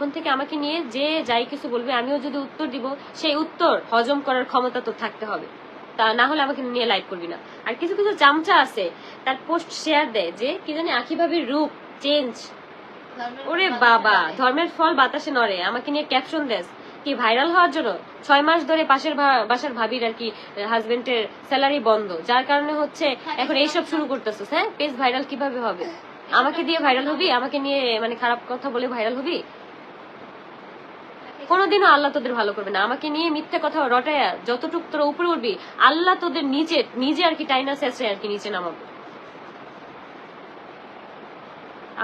এখন থেকে আমাকে নিয়ে যে যাই কিছু বলবে আমিও যদি উত্তর দিব সেই উত্তর হজম করার ক্ষমতা তো থাকতে হবে। তা না হলে আমাকে নিয়ে লাইভ করবি না। আর কিছু কিছু চামচা আছে তার পোস্ট শেয়ার দেয় যে কি জানি আখি ভাবির রূপ চেঞ্জ ওরে বাবা ধর্মের ফল বাতাসে নড়ে আমাকে নিয়ে ক্যাপশন দেস কি ভাইরাল হওয়ার জন্য? ছয় মাস ধরে পাশের বাসার ভাবির আর কি হাজবেন্ডের স্যালারি বন্ধ যার কারণে হচ্ছে এখন এইসব শুরু করতেছিস হ্যাঁ? পেজ ভাইরাল কীভাবে হবে? আমাকে দিয়ে ভাইরাল হবি? আমাকে নিয়ে মানে খারাপ কথা বলে ভাইরাল হবি? কোনোদিনও আল্লাহ তোদের ভালো করবে না। আমাকে নিয়ে মিথ্যে কথা রটায়া যতটুক তোরা উপরে উঠবি, আল্লাহ তোদের নিচে নিজে আর কি টাইনা শেষে আর কি নিচে নামাবো।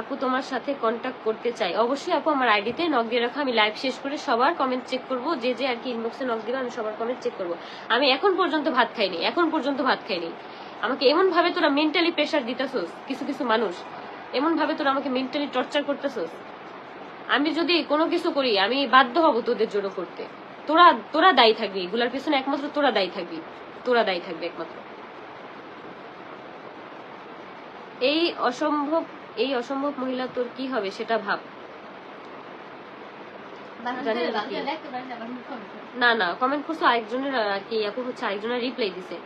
আপু তোমার সাথে কন্ট্যাক্ট করতে চাই। অবশ্যই আপু আমার আইডিতে নক দিয়ে রাখো, আমি লাইভ শেষ করে সবার কমেন্ট চেক করব। যে যে আর কি ইনবক্সে নক দিবে, আমি সবার কমেন্ট চেক করব। আমি এখন পর্যন্ত ভাত খাইনি, এখন পর্যন্ত ভাত খাইনি। আমাকে এমন ভাবে তোরা মেন্টালি প্রেশার দিতেছস, কিছু কিছু মানুষ। এমন ভাবে তোরা আমাকে মেন্টালি টর্চার করতেছস। আমি যদি কোনো কিছু করি আমি বাধ্য হব তোদের জন্য করতে। তোরা তোরা দায়ী থাকবি। এগুলার পিছনে একমাত্র তোরা দায়ী থাকবি। তোরা দায়ী থাকবি একমাত্র। এই অসম্ভব এই অসম্ভব মহিলা তোর কি হবে সেটা ভাব। না না কমেন্ট করছ আরেকজনের আর কি আপু হচ্ছে আরেকজনের রিপ্লাই দিছে।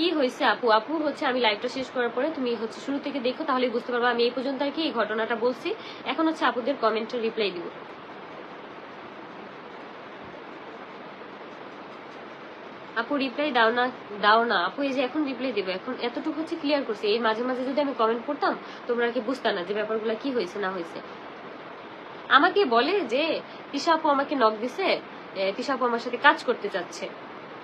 কি হয়েছে, আপু? আপু হচ্ছে আমি লাইভটা শেষ করার পরে তুমি হচ্ছে শুরু থেকে দেখো তাহলে বুঝতে পারবে আমি এই পর্যন্ত আর কি এই ঘটনাটা বলছি। এখন হচ্ছে আপুদের কমেন্টের রিপ্লাই দিব। আপু রিপ্লাই দাও না দাও না। আপু, এই যে এখন রিপ্লাই দেবো, এখন এতটুকু হচ্ছে ক্লিয়ার করছি। এই মাঝে মাঝে যদি আমি কমেন্ট করতাম, তোমরা আর কি বুঝতা না যে ব্যাপারগুলো কি হয়েছে, না হয়েছে। আমাকে বলে যে, তিশা আপু আমাকে নক দিছে তিশা আপু আমার সাথে কাজ করতে চাচ্ছে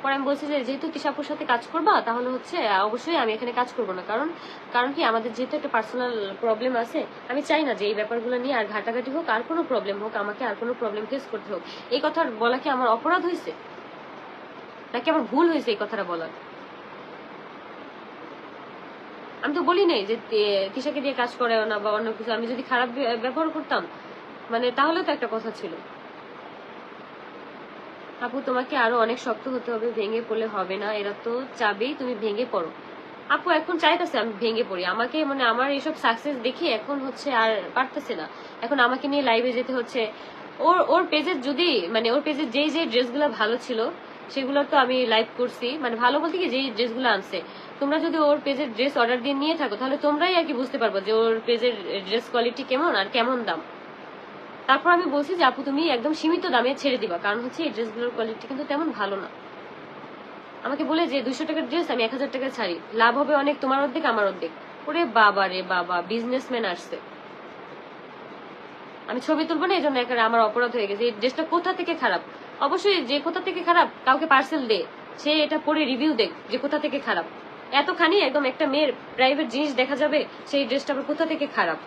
পরে আমি বলছি যে, যেহেতু তিশা আপুর সাথে কাজ করবা, তাহলে হচ্ছে অবশ্যই আমি এখানে কাজ করব না। কারণ কারণ কি, আমাদের যেহেতু একটা পার্সোনাল প্রবলেম আছে, আমি চাই না যে এই ব্যাপারগুলো নিয়ে আর ঘাটাঘাটি হোক, আর কোনো প্রবলেম হোক, আমাকে আর কোনো প্রবলেম ফেস করতে হোক। এই কথা বলা কি আমার অপরাধ হয়েছে? নাকি আমার ভুল হয়েছে এই কথাটা বলার? আমি তো বলি নাই যে তিশাকে দিয়ে কাজ করে না বা অন্য কিছু। আমি যদি খারাপ ব্যবহার করতাম মানে তাহলে তো একটা কথা ছিল। আপু, তোমাকে আরও অনেক শক্ত হতে হবে, ভেঙে পড়লে হবে না, এরা তো চাবেই, তুমি ভেঙে পড়ো। আপু, এখন চাইতেছে আমি ভেঙে পড়ি। আমাকে মানে আমার এইসব সাকসেস দেখি এখন হচ্ছে আর পারতেছে না। এখন আমাকে নিয়ে লাইভে যেতে হচ্ছে। ওর ওর পেজের যদি মানে ওর পেজের যেই যেই ড্রেসগুলো ভালো ছিল, সেগুলো তো আমি লাইভ করছি। মানে ভালো বলতে কি, যেই ড্রেসগুলো আনছে। তোমরা যদি ওর পেজের ড্রেস অর্ডার দিয়ে নিয়ে থাকো, তাহলে তোমরাই আর কি বুঝতে পারব যে ওর পেজের ড্রেস কোয়ালিটি কেমন আর কেমন দাম। তারপর আমি বলছি যে, আপু, তুমি একদম সীমিত দামে ছেড়ে দিবা, কারণ হচ্ছে এই ড্রেসগুলোর কোয়ালিটি কিন্তু তেমন ভালো না। আমাকে বলে যে দুশো টাকার ড্রেস আমি এক হাজার টাকা ছাড়ি। লাভ হবে অনেক, তোমার অর্ধেক, আমার অর্ধেক। ওরে বাবা রে বাবা বিজনেসম্যান আসছে। আমি ছবি তুলবো না এই জন্য আমার অপরাধ হয়ে গেছে। এই ড্রেসটা কোথা থেকে খারাপ? অবশ্যই যে কোথা থেকে খারাপ, কাউকে পার্সেল দে। সে এটা পরে রিভিউ দেখ, যে কোথা থেকে খারাপ। এতখানি একদম একটা মেয়ের প্রাইভেট জিনিস দেখা যাবে, সেই ড্রেসটা আবার কোথা থেকে খারাপ?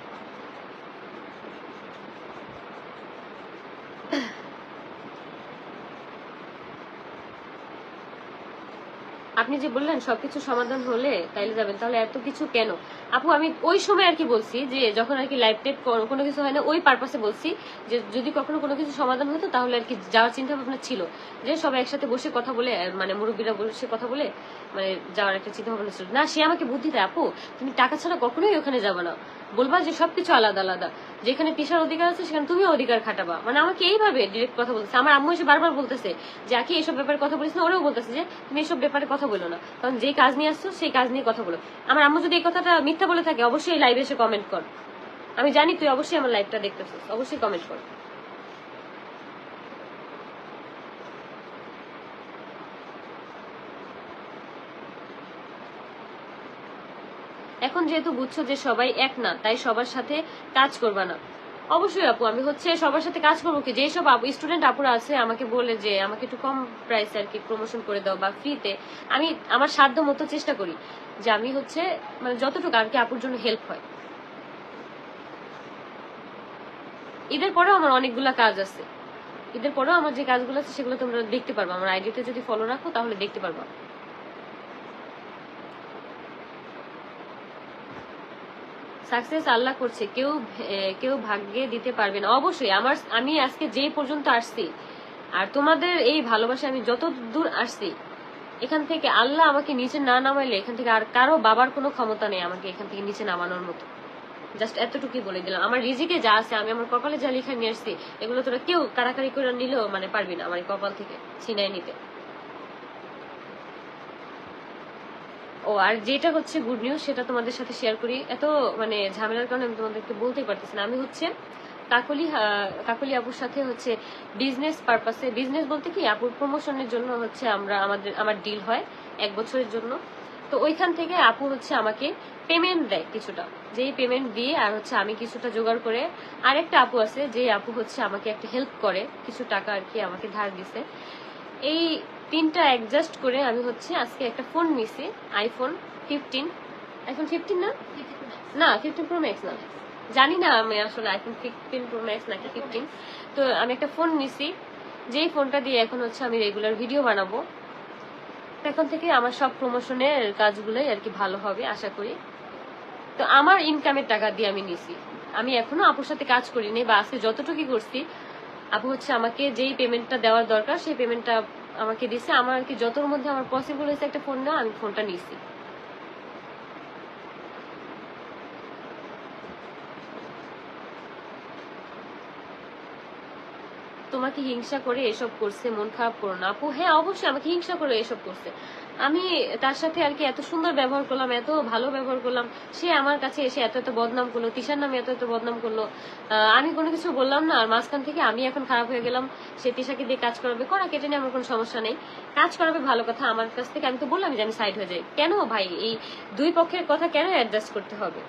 আপনি যে বললেন সবকিছু সমাধান হলে তাইলে যাবেন, তাহলে এত কিছু কেন? আপু, আমি ওই সময় আর কি বলছি যে যখন আর কি লাইভ টেপ কোনো কিছু হয় না, ওই পারপাসে বলছি যে যদি কখনো কোনো কিছু সমাধান হতো, তাহলে আর কি যাওয়ার চিন্তা ভাবনা ছিল। যে সবাই একসাথে বসে কথা বলে মানে মুরব্বীরা বসে কথা বলে মানে যাওয়ার একটা চিন্তা ভাবনা ছিল। না, সে আমাকে বুদ্ধি দেয়, আপু, তুমি টাকা ছাড়া কখনোই ওখানে যাব না। বলবা যে সবকিছু আলাদা আলাদা। যেখানে পেশার অধিকার আছে, সেখানে তুমি অধিকার খাটাবা। মানে আমাকে এইভাবে ডিরেক্ট কথা বলতেছে। আমার আম্মু এসে বারবার বলতেছে, যে আকি এইসব ব্যাপারে কথা বলিস না, ওরাও বলতেছে যে, তুমি এসব ব্যাপারে কথা বলো না। কারণ যে কাজ নিয়ে আসছো, সেই কাজ নিয়ে কথা বলো। আমার আম্মু যদি এই কথাটা মিথ্যা বলে থাকে, অবশ্যই লাইভে এসে কমেন্ট কর। আমি জানি তুই অবশ্যই আমার লাইভটা দেখতেছিস, অবশ্যই কমেন্ট কর। এখন যেহেতু বুঝছ যে সবাই এক না, তাই সবার সাথে কাজ করবা না। অবশ্যই আপু, আমি হচ্ছে সবার সাথে কাজ করব কি? যেসব স্টুডেন্ট আপুরা আছে, আমাকে বলে যে, আমাকে একটু কম প্রাইসে আর কি প্রমোশন করে দাও বা ফ্রিতে আমি আমার সাধ্য মতো চেষ্টা করি যে আমি হচ্ছে মানে যতটুকু আর কি আপুর জন্য হেল্প হয়। ঈদের পরেও আমার অনেকগুলা কাজ আছে। ঈদের পরেও আমার যে কাজগুলো আছে, সেগুলো তোমরা দেখতে পারব। আমার আইডিতে যদি ফলো রাখো, তাহলে দেখতে পারব। সাকসেস আল্লাহ করছে, কেউ কেউ ভাগ্যে দিতে পারবে না। অবশ্যই, আমার, আমি আজকে যে পর্যন্ত আসছি, আর তোমাদের এই ভালোবাসা আমি যত দূর আসছি, এখান থেকে আল্লাহ আমাকে নিচে না নামাইলে এখান থেকে আর কারও বাবার কোনো ক্ষমতা নেই আমাকে এখান থেকে নিচে নামানোর মতো। জাস্ট এতটুকুই বলে দিলাম। আমার রিজিকে যা আছে, আমি আমার কপালে যা লেখা নিয়ে আসছি, এগুলো তোরা কেউ কারাকারি করে নিলেও মানে পারবি না আমার কপাল থেকে ছিনাই নিতে। ও, আর যেটা হচ্ছে গুড নিউজ সেটা তোমাদের সাথে শেয়ার করি। এত মানে ঝামেলার কারণে আমি তোমাদেরকে বলতেই পারতেছি না। আমি হচ্ছে কাকলি কাকলি আপুর সাথে হচ্ছে বিজনেস পারপাসে বিজনেস বলতে কি, আপুর প্রমোশনের জন্য হচ্ছে আমরা আমাদের, আমার ডিল হয় এক বছরের জন্য। তো ওইখান থেকে আপু হচ্ছে আমাকে পেমেন্ট দেয় কিছুটা। যেই পেমেন্ট দিয়ে আর হচ্ছে আমি কিছুটা জোগাড় করে আরেকটা আপু আছে যে আপু হচ্ছে আমাকে একটা হেল্প করে, কিছু টাকা আর কি আমাকে ধার দিছে। এই তিনটা অ্যাডজাস্ট করে আমি হচ্ছে আজকে একটা ফোন নিছি আইফোন ফিফটিন আইফোন ফিফটিন না? না ফিফটিন প্রো ম্যাক্স না। জানি না আমি আসলে আইফোন ফিফটিন প্রো ম্যাক্স নাকি ফিফটিন তো আমি একটা ফোন নিছি যেই ফোনটা দিয়ে এখন হচ্ছে আমি রেগুলার ভিডিও বানাবো। এখন থেকে আমার সব প্রমোশনের কাজগুলোই আর কি ভালো হবে আশা করি। তো আমার ইনকামের টাকা দিয়ে আমি নিছি। আমি এখনও আপুর সাথে কাজ করিনি বা আজকে যতটুকু করছি আপু হচ্ছে আমাকে যেই পেমেন্টটা দেওয়ার দরকার সেই পেমেন্টটা আমাকে দিছে, আমার আর কি যতর মধ্যে আমার পসিবল হয়েছে একটা ফোন নেওয়া, আমি ফোনটা নিছি। তোমাকে হিংসা করে এসব করছে, মন খারাপ করো না। আপু হ্যাঁ অবশ্যই আমাকে হিংসা করে এসব করছে। আমি তার সাথে আর কি এত সুন্দর ব্যবহার করলাম, এত ভালো ব্যবহার করলাম। সে আমার কাছে এসে এত এত বদনাম করল, তিশার নামে এত এত বদনাম করল। আমি কোনো কিছু বললাম না, আর মাঝখান থেকে আমি এখন খারাপ হয়ে গেলাম। সে তিশাকে দিয়ে কাজ করাবে, করা কেটে নিয়ে আমার কোনো সমস্যা নেই। কাজ করাবে ভালো কথা, আমার কাছ থেকে আমি তো বললাম যে আমি সাইড হয়ে যাই। কেন ভাই, এই দুই পক্ষের কথা কেন অ্যাডজাস্ট করতে হবে?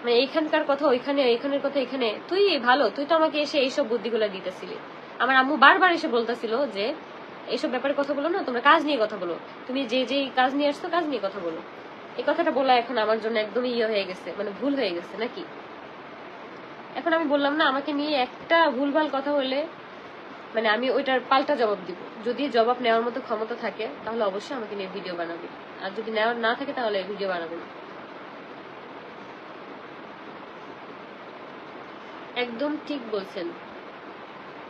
মানে এইখানকার কথা ওইখানে, এইখানের কথা এখানে। তুই ভালো, তুই তো আমাকে এসে এইসব বুদ্ধিগুলো দিতেছিলি। আমার আম্মু বারবার এসে বলতেছিল যে এইসব ব্যাপারে কথা বলো না, তোমরা কাজ নিয়ে কথা বলো। তুমি যে যে কাজ নিয়ে আসছো, কাজ নিয়ে কথা বলো। এই কথাটা বলা এখন আমার জন্য একদমই ইয়ে হয়ে গেছে মানে ভুল হয়ে গেছে, নাকি? এখন আমি বললাম, না, আমাকে নিয়ে একটা ভুলভাল কথা হলে মানে আমি ওইটার পাল্টা জবাব দিব। যদি জবাব নেওয়ার মতো ক্ষমতা থাকে, তাহলে অবশ্যই আমাকে নিয়ে ভিডিও বানাবে। আর যদি নেওয়ার না থাকে, তাহলে ভিডিও বানাবো না। একদম ঠিক বলছেন।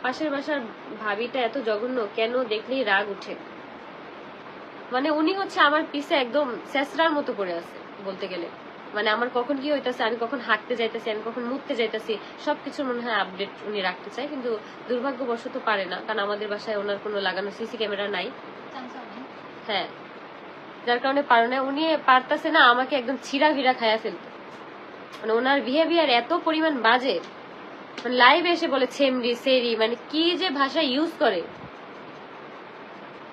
পাশের বাসার ভাবিটা এত জঘন্য, কেন দেখলেই রাগ উঠে। মানে উনি হচ্ছে আমার পিছে একদম স্যাসরার মতো পড়ে আছে, বলতে গেলে। মানে আমার কখন কি হইতাছে, আমি কখন হাঁটতে যাইতেছি, আমি কখন মুততে যাইতেছি সবকিছুর মনে হয় আপডেট উনি রাখতে চায়, কিন্তু দুর্ভাগ্যবশত পারে না, কারণ আমাদের বাসায় ওনার কোনো লাগানো সিসি ক্যামেরা নাই। হ্যাঁ যার কারণে পারে না, উনি পারতাছে না আমাকে একদম ছিঁড়া ভিড়া খায়া ফেলতে। মানে ওনার বিহেভিয়ার এত পরিমাণ বাজে লাইভে এসে বলে, ছেমরি, সেরি মানে কি যে ভাষা ইউজ করে?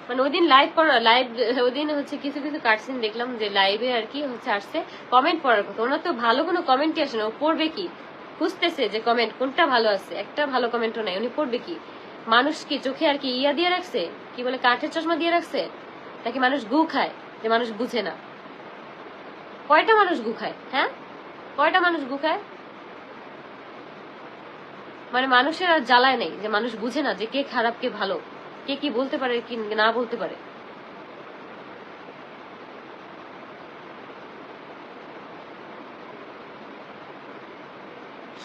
মানে ওইদিন লাইভ পড়া লাইভ ওইদিন হচ্ছে কিছু কিছু কাটসিন দেখলাম যে লাইভে আর কি হচ্ছে আসছে কমেন্ট পড়ার কথা। ওনার তো ভালো কোনো কমেন্টই আসে না, ও পড়বে কি? খুঁজতেছে যে কমেন্ট কোনটা ভালো আছে, একটা ভালো কমেন্টও নাই, উনি পড়বে কি? মানুষ কি চোখে আর কি ইয়া দিয়ে রাখছে? কি বলে, কাঠের চশমা দিয়ে রাখছে? নাকি মানুষ গু খায়, যে মানুষ বুঝে না? কয়টা মানুষ গু খায় হ্যাঁ? কয়টা মানুষ গু খায়? মানে মানুষের আর জ্বালায় নেই যে মানুষ বুঝে না যে কে খারাপ, কে ভালো, কে কি বলতে পারে, কি না বলতে পারে।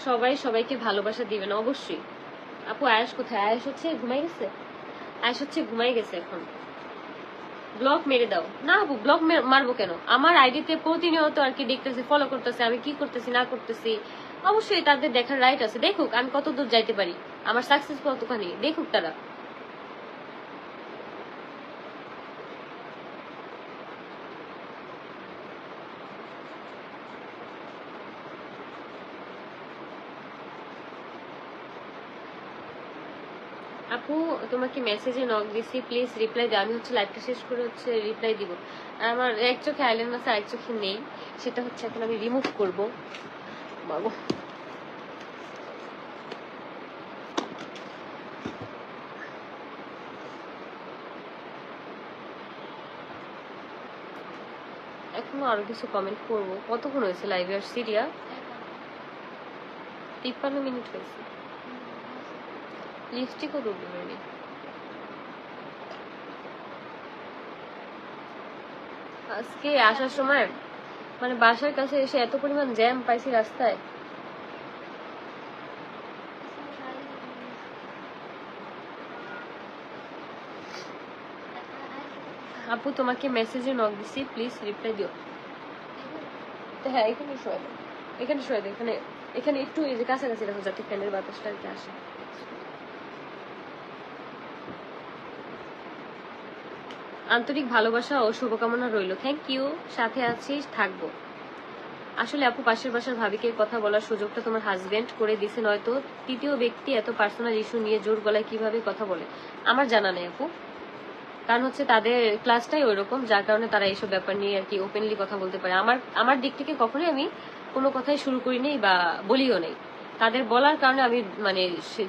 সবাই সবাইকে ভালোবাসা দিবে না, অবশ্যই। আপু, আয়াস কোথায়? আয়াস হচ্ছে ঘুমাই গেছে? আয়াস হচ্ছে ঘুমাই গেছে এখন। ব্লক মেরে দাও। না আপু, ব্লক মারবো কেন? আমার আইডিতে প্রতিনিয়ত আর কি দেখতেছি ফলো করতেছে, আমি কি করতেছি, না করতেছি। অবশ্যই তাদের দেখার রাইট আছে। দেখুক, আমি কত দূর যাইতে পারি। আমার সাকসেস কতখানি? দেখুক তারা। আপু, তোমাকে মেসেজে নক দিছি। প্লিজ রিপ্লাই দাও। আমি হচ্ছে লাইভটা শেষ করে হচ্ছে রিপ্লাই দিব। আমার এক চোখে আইল্যান্ড আছে, আরেক চোখে নেই। সেটা হচ্ছে এখন আমি রিমুভ করব। মাগো এখনও আরও কিছু কমেন্ট করব। কতক্ষণ হয়েছে লাইভে আর সিরিয়া তিপ্পান্ন মিনিট হয়েছে। লিপস্টিকও বেরোনি আজকে আসার সময় মানে বাসার কাছে এসে এত পরিমাণ জ্যাম পাইছি রাস্তায়। আপু, তোমাকে মেসেজে নক দিছি প্লিজ রিপ্লাই দিও। হ্যাঁ এখানে শোয়া এখানে শোয়া এখানে এখানে একটু এই যে কাছাকাছি রাখো যাতে ফ্যানের বাতাসটা আসে। আন্তরিক ভালোবাসা ও শুভকামনা রইল। থ্যাংক ইউ সাথে আছিস, থাকব। আসলে আপু, পাশের বাসার ভাবিকে কথা বলার সুযোগটা তোমার হাজবেন্ড করে দিছে, নয়তো তৃতীয় ব্যক্তি এত পার্সোনাল ইস্যু নিয়ে জোর গলায় কীভাবে কথা বলে? আমার জানা নেই আপু। কারণ হচ্ছে তাদের ক্লাসটাই ওইরকম, যার কারণে তারা এইসব ব্যাপার নিয়ে আর কি ওপেনলি কথা বলতে পারে। আমার আমার দিক থেকে কখনোই আমি কোনো কথাই শুরু করি নেই বা বলিও নেই। তাদের বলার কারণে আমি মানে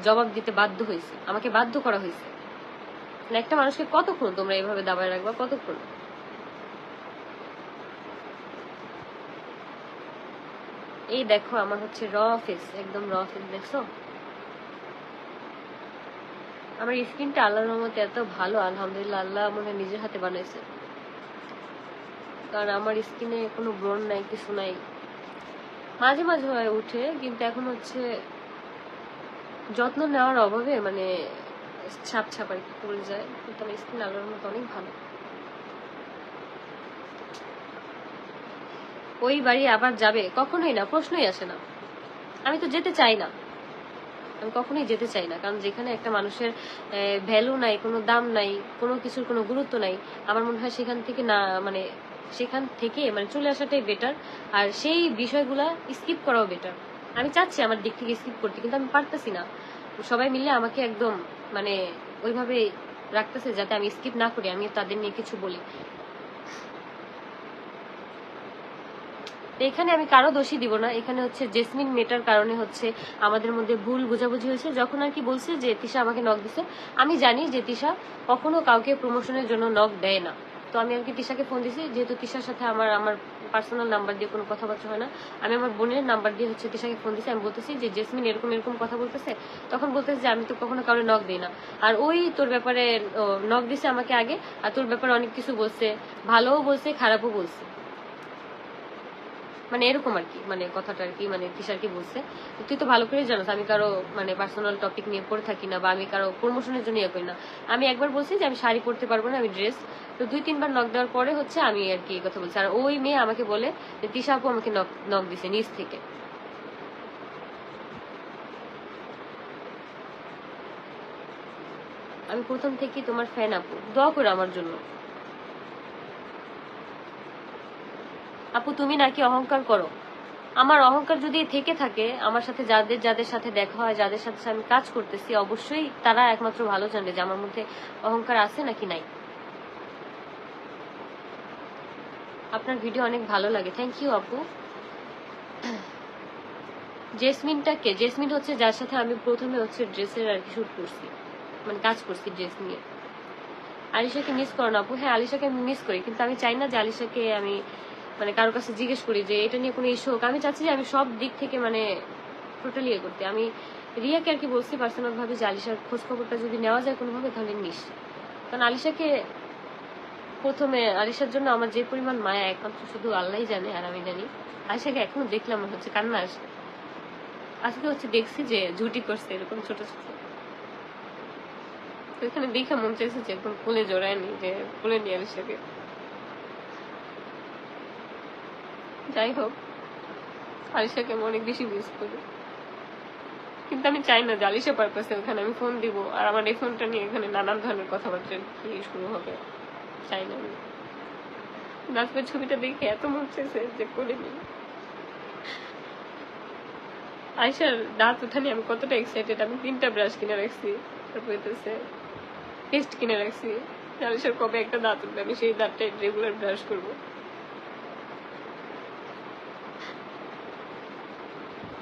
জবাব দিতে বাধ্য হয়েছি। আমাকে বাধ্য করা হয়েছে। একটা মানুষকে কতক্ষণ তোমরা এইভাবে দাবায় রাখবা? কতক্ষণ? এই দেখো, আমার হচ্ছে র ফেস একদম র ফেস দেখছ? আমার স্কিনটা আল্লাহর রহমতে এত ভালো, আলহামদুলিল্লাহ, আল্লাহ মনে নিজের হাতে বানাইছে। কারণ আমার স্কিনে কোনো ব্রণ নাই, কিছু নাই। মাঝে মাঝে হয়ে উঠে কিন্তু এখন হচ্ছে যত্ন নেওয়ার অভাবে মানে ছাপ ছাপ আর কি পড়ে যায় কিন্তু আমার স্কিন আল্লাহর মতো অনেক ভালো। ওই বাড়ি আবার যাবে? কখনোই না, প্রশ্নই আসে না। আমি তো যেতে চাই না। আমি কখনোই যেতে চাই না, কারণ যেখানে একটা মানুষের ভ্যালু নাই, কোনো দাম নাই, কোনো কিছুর কোনো গুরুত্ব নাই, আমার মনে হয় সেখান থেকে না মানে সেখান থেকে মানে চলে আসাটাই বেটার আর সেই বিষয়গুলা স্কিপ করাও বেটার আমি চাচ্ছি আমার দিক থেকে স্কিপ করতে, কিন্তু আমি পারতেছি না। সবাই মিলে আমাকে একদম মানে ওইভাবে রাখতেছে যাতে আমি স্কিপ না করি আমি তাদের নিয়ে কিছু বলি। এখানে আমি কারও দোষী দিব না। এখানে হচ্ছে জেসমিন মেটার কারণে হচ্ছে আমাদের মধ্যে ভুল বোঝাবুঝি হয়েছে। যখন আর কি বলছে যে তিশা আমাকে নক দিছে, আমি জানি যে তিশা কখনো কাউকে প্রমোশনের জন্য নক দেয় না। তো আমি আর কি তিশাকে ফোন দিছি, যেহেতু তিশার সাথে আমার আমার পার্সোনাল নাম্বার দিয়ে কোনো কথাবার্তা হয় না, আমি আমার বোনের নাম্বার দিয়ে হচ্ছে তিশাকে ফোন দিছি, আমি বলতেছি যে, জেসমিন এরকম এরকম কথা বলতেছে? তখন বলতেছে যে, আমি তো কখনো কারও নখ দিই না। আর ওই তোর ব্যাপারে নখ দিছে আমাকে আগে, আর তোর ব্যাপারে অনেক কিছু বলছে, ভালোও বলছে, খারাপও বলছে। মানে এরকম আর কি মানে কথাটা আর কি মানে তিশার কি বলছে তুই তো ভালো করে জানোস, আমি কারও মানে পার্সোনাল টপিক নিয়ে পড়ে থাকি না বা আমি কারও প্রমোশনের জন্য ইয়ে করি না। আমি একবার বলছি যে আমি শাড়ি পরতে পারব না, আমি ড্রেস তো দুই, তিনবার নক দেওয়ার পরে হচ্ছে আমি আর কি কথা বলছি। আর ওই মেয়ে আমাকে বলে যে, তিশা আপু আমাকে নক নক দিছে নিজ থেকে। আমি প্রথম থেকেই তোমার ফ্যান আপু, দোয়া করো আমার জন্য। আপু, তুমি নাকি অহংকার করো? আমার অহংকার যদি থেকে থাকে, আমার সাথে যাদের যাদের সাথে দেখা হয়, যাদের সাথে আমি কাজ করতেছি, অবশ্যই তারা একমাত্র ভালো জানে যে আমার মধ্যে অহংকার আছে নাকি নাই। আপনার ভিডিও অনেক ভালো লাগে। থ্যাংক ইউ আপু। জেসমিনটা কে? জেসমিন হচ্ছে যার সাথে আমি প্রথমে হচ্ছে ড্রেসের আর কি শুট করছি। মানে কাজ করছি ড্রেস নিয়ে। আলিশাকে মিস করো না আপু। হ্যাঁ আলিশাকে আমি মিস করি, কিন্তু আমি চাই না যে আলিশাকে আমি মানে কারোর কাছে জিজ্ঞেস করি যে, এটা নিয়ে কোনো ইস্যু হোক? আমি চাচ্ছি যে আমি সব দিক থেকে মানে টোটালি ইয়ে করতে। আমি রিয়াকে আর কি বলছি পার্সোনাল ভাবে যে, আলিশার খোঁজ খবরটা যদি নেওয়া যায় কোনোভাবে তাহলে নিস কারণ আলিশাকে প্রথমে, আলিশার জন্য আমার যে পরিমাণ মায়া একমাত্র শুধু আল্লাহই জানে আর আমি জানি। আলিশাকে এখনও দেখলাম, মনে হচ্ছে কান্না আসে আজকে হচ্ছে দেখছি যে ঝুটি করছে এরকম ছোট ছোট। এখানে দেখে মন চাইছে যে একদম ফুলে জোড়ায়নি যে ফুলে নিয়ে আলিশাকে। যাই হোক, আলিশাকে আমি অনেক বেশি মিস করি। কিন্তু আমি চাই না যে আলিশা পারপাসে ওখানে আমি ফোন দিব, আর আমার এই ফোনটা নিয়ে এখানে নানান ধরনের কথাবার্তা কি শুরু হবে। চাই না আমি। নাচবের ছবিটা দেখে এত মন যে করে নি আইসার দাঁত, উঠানি আমি কতটা এক্সাইটেড আমি তিনটা ব্রাশ কিনে রাখছি। তারপরে পেস্ট কিনে রাখছি। আলিশার কবে একটা দাঁত উঠবে, আমি সেই দাঁতটা রেগুলার ব্রাশ করব।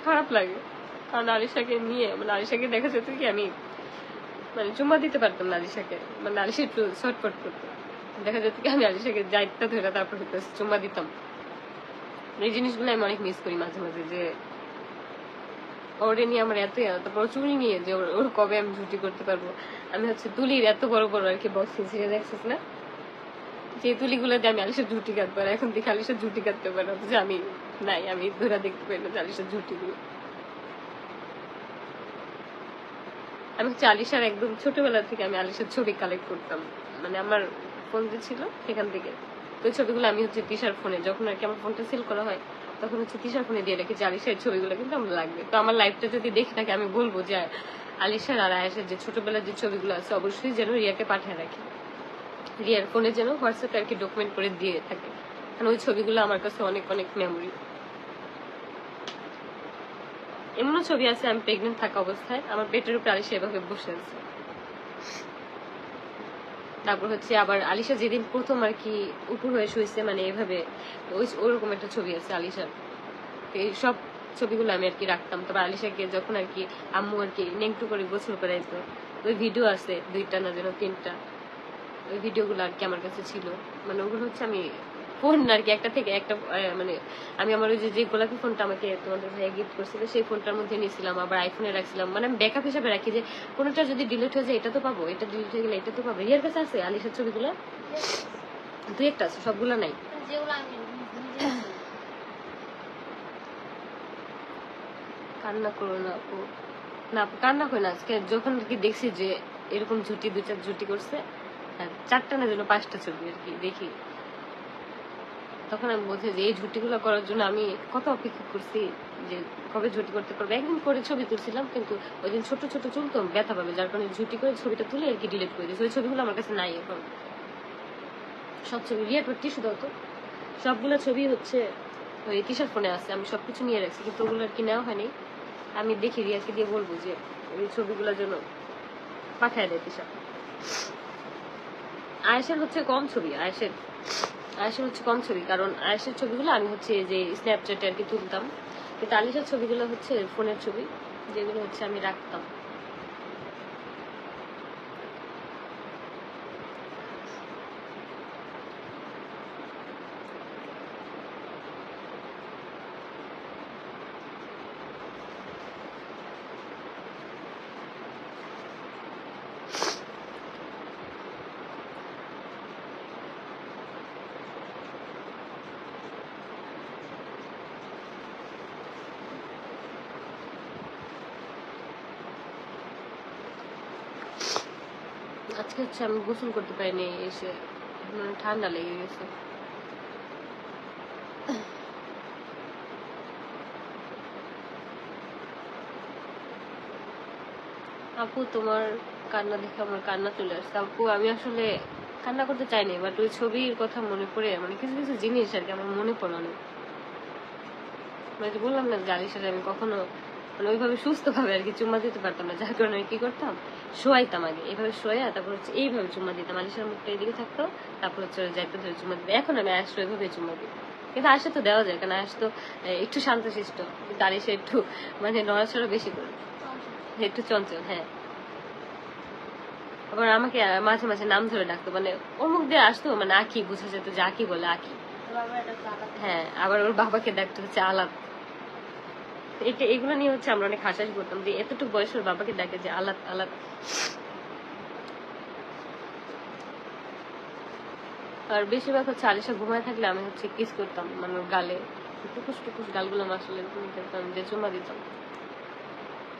খারাপ লাগে। কারণ আলিশাকে নিয়ে মানে আলিশাকে দেখা যেত কি আমি মানে চুম্মা দিতে পারতাম আলিশাকে মানে আলিশা একটু শর্টফট করতো। দেখা যেত কি আমি আলিশাকে যাইতে ধরে তারপর চুম্মা দিতাম। এই জিনিসগুলো আমি অনেক মিস করি মাঝে মাঝে যে, ওরে নিয়ে আমার এত তারপর চুরি নিয়ে যে ওর কবে আমি ছুটি করতে পারব? আমি হচ্ছে তুলির এত বড় বড় আর কি বক্স হিসেবে দেখছিস না? যে তুলিগুলো দিয়ে আমি আলিশার ঝুটি কাটবো, আর এখন দেখি আলিশার ঝুটি কাটতে পারো যে আমি নাই, আমি ধরা দেখতে পাই না যে আলিশার ঝুটিগুলো। আমি হচ্ছে আলিশার একদম ছোটবেলা থেকে আমি আলিশার ছবি কালেক্ট করতাম। মানে আমার ফোন যে ছিল সেখান থেকে। তো ছবিগুলো আমি হচ্ছে তিশার ফোনে যখন আর কি আমার ফোনটা সেল করা হয়, তখন হচ্ছে তিশার ফোনে দিয়ে রেখেছি আলিশার ছবিগুলো কিন্তু আমার লাগবে। তো আমার লাইফটা যদি দেখে থাকে, আমি বলব যে আলিশার আর আয়েশের যে ছোটবেলার যে ছবিগুলো আছে, অবশ্যই যেন রিয়াকে পাঠিয়ে রাখি। রিয়ার ফোনে যেন হোয়াটসঅ্যাপে আর কি ডকুমেন্ট করে দিয়ে থাকে। কারণ ওই ছবিগুলো আমার কাছে অনেক অনেক মেমোরি এমনও ছবি আছে, আমি প্রেগনেন্ট থাকা অবস্থায়, আমার পেটের উপরে আলিশা এভাবে বসে আছে। তারপর হচ্ছে আবার আলিশা যেদিন প্রথম আর কি উপর হয়ে শুয়েছে মানে এভাবে ওই ওরকম একটা ছবি আছে আলিশার। এই সব ছবিগুলো আমি আর কি রাখতাম। তারপর আলিশাকে যখন আর কি আম্মু আর কি নেংটু করে গোসল করাইতো ওই ভিডিও আছে, দুইটা না যেন তিনটা। ওই ভিডিওগুলো আর কি আমার কাছে ছিল। মানে ওগুলো হচ্ছে আমি ফোন আর কি একটা থেকে একটা মানে আমি আমার ওই যে যে গোলাপি ফোনটা আমাকে তোমাদের ভাইয়া গিফট করছিল সেই ফোনটার মধ্যে নিয়েছিলাম আবার আইফোনে রাখছিলাম। মানে আমি ব্যাকআপ হিসাবে রাখি যে কোনোটা যদি ডিলিট হয়ে যায় এটা তো পাবো এটা ডিলিট হয়ে গেলে এটা তো পাবো। রিয়ার কাছে আছে আলিশার ছবিগুলো? দুই একটা আছে সবগুলো নাই। কান্না করো না আপু। না কান্না করে না। আজকে যখন কি দেখছি যে এরকম ঝুটি দু চার ঝুটি করছে চারটা না যেন পাঁচটা ছবি আর কি, দেখি। তখন আমি বলছি যে, এই ঝুটিগুলো করার জন্য আমি কত অপেক্ষা করছি যে, কবে ঝুটি করতে পারব? একদিন করে ছবি তুলছিলাম, কিন্তু ওই দিন ছোট ছোট চুল তো ব্যথা পাবে, যার কারণে ঝুটি করে ছবিটা তুলে আর কি ডিলিট করে দিয়েছি। ওই ছবিগুলো আমার কাছে নাই এখন। সব ছবি রিয়াট টিস্যু দাও তো। সবগুলো ছবি হচ্ছে ওই তিশার ফোনে আছে, আমি সবকিছু নিয়ে রাখছি, কিন্তু ওগুলো আর কি নেওয়া হয়নি। আমি দেখি রিয়াকে দিয়ে বলব যে, ওই ছবিগুলোর জন্য পাঠায় দেয় তিশা। আয়েশের হচ্ছে কম ছবি, আয়েশের আয়েশের হচ্ছে কম ছবি, কারণ আয়েশের ছবিগুলো আমি হচ্ছে যে স্ন্যাপচ্যাটে আর কি তুলতাম। কিন্তু আলিশার ছবিগুলো হচ্ছে ফোনের ছবি, যেগুলো হচ্ছে আমি রাখতাম। আজকে হচ্ছে আমি গোসল করতে পারিনি, এসে মানে ঠান্ডা লেগে গেছে। আপু, তোমার কান্না দেখে আমার কান্না চলে আসছে। আপু, আমি আসলে কান্না করতে চাইনি বাট ওই ছবির কথা মনে পড়ে মানে কিছু কিছু জিনিস আর কি আমার মনে পড়ানো মানে বললাম না জালির সাথে আমি কখনো মানে ওইভাবে সুস্থ ভাবে আর কি চুম্মা দিতে পারতাম না যার কারণে আমি কি করতাম? শোয়াইতাম আগে এইভাবে শোয়া তারপর হচ্ছে এইভাবে চুম্মা দিতাম আলিশার মুখটা এদিকে থাকতো তারপর হচ্ছে যাইতে ধরে চুম্মা দিতাম। এখন আমি আয়াস ওইভাবে চুম্মা দিই। কিন্তু আয়সা তো দেওয়া যায় কারণ আয়াস তো একটু শান্তশিষ্ট কিন্তু আলিশা একটু মানে নড়াচড়া বেশি করে। একটু চঞ্চল হ্যাঁ। আবার আমাকে মাঝে মাঝে নাম ধরে ডাকতো মানে ওর মুখ দিয়ে আসতো মানে আকি বোঝা যেত যে আকি বলে আকি। হ্যাঁ আবার ওর বাবাকে ডাকতে হচ্ছে আলাদ এটা এগুলো নিয়ে হচ্ছে আমরা অনেক হাসাহাসি করতাম যে এতটুকু বয়স ওর বাবাকে ডাকে যে আলাদ আলাদ আর বেশিরভাগ হচ্ছে আলিশা ঘুমায় থাকলে আমি হচ্ছে কিস করতাম মানে গালে। টুকুস টুকুস গালগুলো এরকম করতাম যে চুমা দিতাম।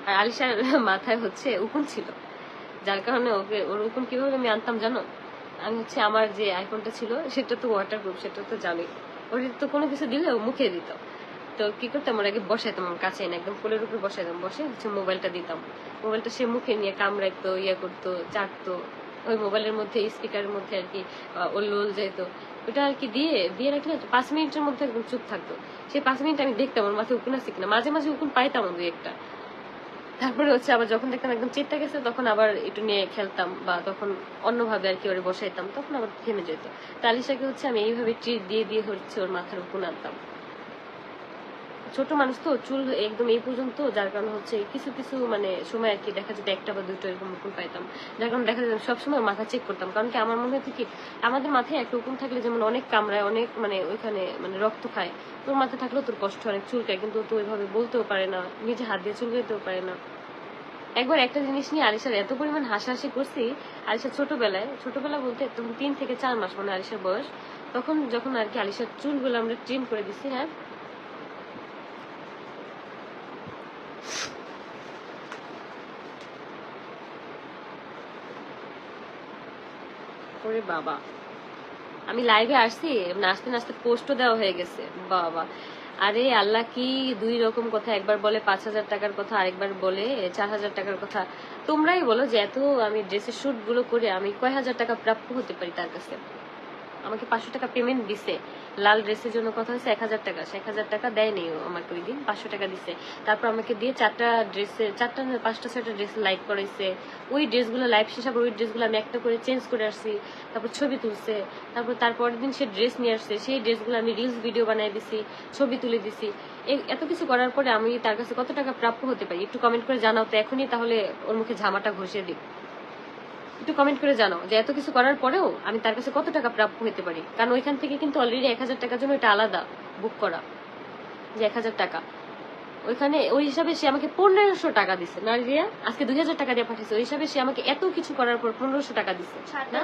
আর আলিশার মাথায় হচ্ছে উকুন ছিল, যার কারণে ওকে ওর উকুন কীভাবে আমি আনতাম জানো? আমি হচ্ছে আমার যে আইফোনটা ছিল, সেটা তো ওয়াটার প্রুফ সেটা তো জানি। ওর তো কোনো কিছু দিলে ও মুখে দিত। তো কি করতাম, ওর আগে বসাইতাম কাছে এনে, একদম কোলের উপরে বসাইতাম, বসে হচ্ছে মোবাইলটা দিতাম। মোবাইলটা সে মুখে নিয়ে কামড়াইতো ইয়ে করতো, চাটতো। ওই মোবাইলের মধ্যে, স্পিকারের মধ্যে আর কি লোল যেত ওটা আর কি দিয়ে দিয়ে রাখলে পাঁচ মিনিটের মধ্যে একদম চুপ থাকতো। সেই পাঁচ মিনিট আমি দেখতাম, ওর মাথায় উকুন আছে কিনা। মাঝে মাঝে উকুন পাইতাম দুই একটা। তারপরে হচ্ছে আবার যখন দেখতাম একদম চেটটা গেছে, তখন আবার একটু নিয়ে খেলতাম বা তখন অন্যভাবে আর কি ওরে বসাইতাম, তখন আবার থেমে যেত। তালিশাকে হচ্ছে আমি এইভাবে ট্রিট দিয়ে দিয়ে হচ্ছে ওর মাথার উকুন আনতাম। ছোট মানুষ তো, চুল একদম এই পর্যন্ত, যার কারণে হচ্ছে কিছু কিছু মানে সময় আর কি দেখা যেত একটা বা দুটো এরকম উকুন পাইতাম। যার কারণে দেখা যেত সবসময় মাথা চেক করতাম। কারণ কি আমার মনে হতো কি, আমাদের মাথায় একটা উকুন থাকলে যেমন অনেক কামড়ায়, অনেক মানে ওইখানে মানে রক্ত খায়, তোর মাথায় থাকলেও তোর কষ্ট অনেক চুলকায় কিন্তু তো ওইভাবে বলতেও পারে না, নিজে হাত দিয়ে চুলকাইতেও পারে না। একবার একটা জিনিস নিয়ে আলিশার এত পরিমাণ হাসাহাসি করছি আলিশার ছোটবেলায়, ছোটবেলা বলতে তখন তিন থেকে চার মাস মানে আলিশার বয়স, তখন যখন আর কি আলিশার চুলগুলো আমরা ট্রিম করে দিছি হ্যাঁ ওরে বাবা। আমি লাইভে আসছি, নাচতে নাচতে পোস্টও দেওয়া হয়ে গেছে। বাবা। আরে আল্লাহ কি দুই রকম কথা, একবার বলে পাঁচ হাজার টাকার কথা, আরেকবার বলে চার হাজার টাকার কথা। তোমরাই বলো যে এত আমি ড্রেসের শুটগুলো করে আমি কয় হাজার টাকা প্রাপ্য হতে পারি তার কাছে? আমাকে পাঁচশো টাকা পেমেন্ট দিছে। লাল ড্রেসের জন্য কথা হয়েছে, এক হাজার টাকা। এক হাজার টাকা দেয়নি আমাকে ওই দিন, পাঁচশো টাকা দিছে। তারপর আমাকে দিয়ে চারটা ড্রেসে, চারটা পাঁচটা, ছয়টা ড্রেস লাইভ করাইছে। ওই ড্রেসগুলো লাইভ শেষ আবার ওই ড্রেসগুলো আমি একটা করে চেঞ্জ করে আসছি, তারপর ছবি তুলছে। তারপর তারপরের দিন সে ড্রেস নিয়ে আসছে, সেই ড্রেসগুলো আমি রিলস ভিডিও বানাই দিছি, ছবি তুলে দিছি। এত কিছু করার পরে আমি তার কাছে কত টাকা প্রাপ্য হতে পারি একটু কমেন্ট করে জানাও তো এখনই, তাহলে ওর মুখে ঝামাটা ঘষিয়ে দিই। একটু কমেন্ট করে জানাও যে এত কিছু করার পরেও আমি তার কাছে কত টাকা প্রাপ্য হতে পারি? কারণ ওইখান থেকে কিন্তু অলরেডি এক হাজার টাকার জন্য এটা আলাদা বুক করা, যে এক হাজার টাকা। ওইখানে ওই হিসাবে সে আমাকে পনেরোশো টাকা দিছে। না, রিয়া, আজকে দুই হাজার টাকা দিয়ে পাঠিয়েছে। ওই হিসাবে সে আমাকে এত কিছু করার পর পনেরোশো টাকা দিছে। না?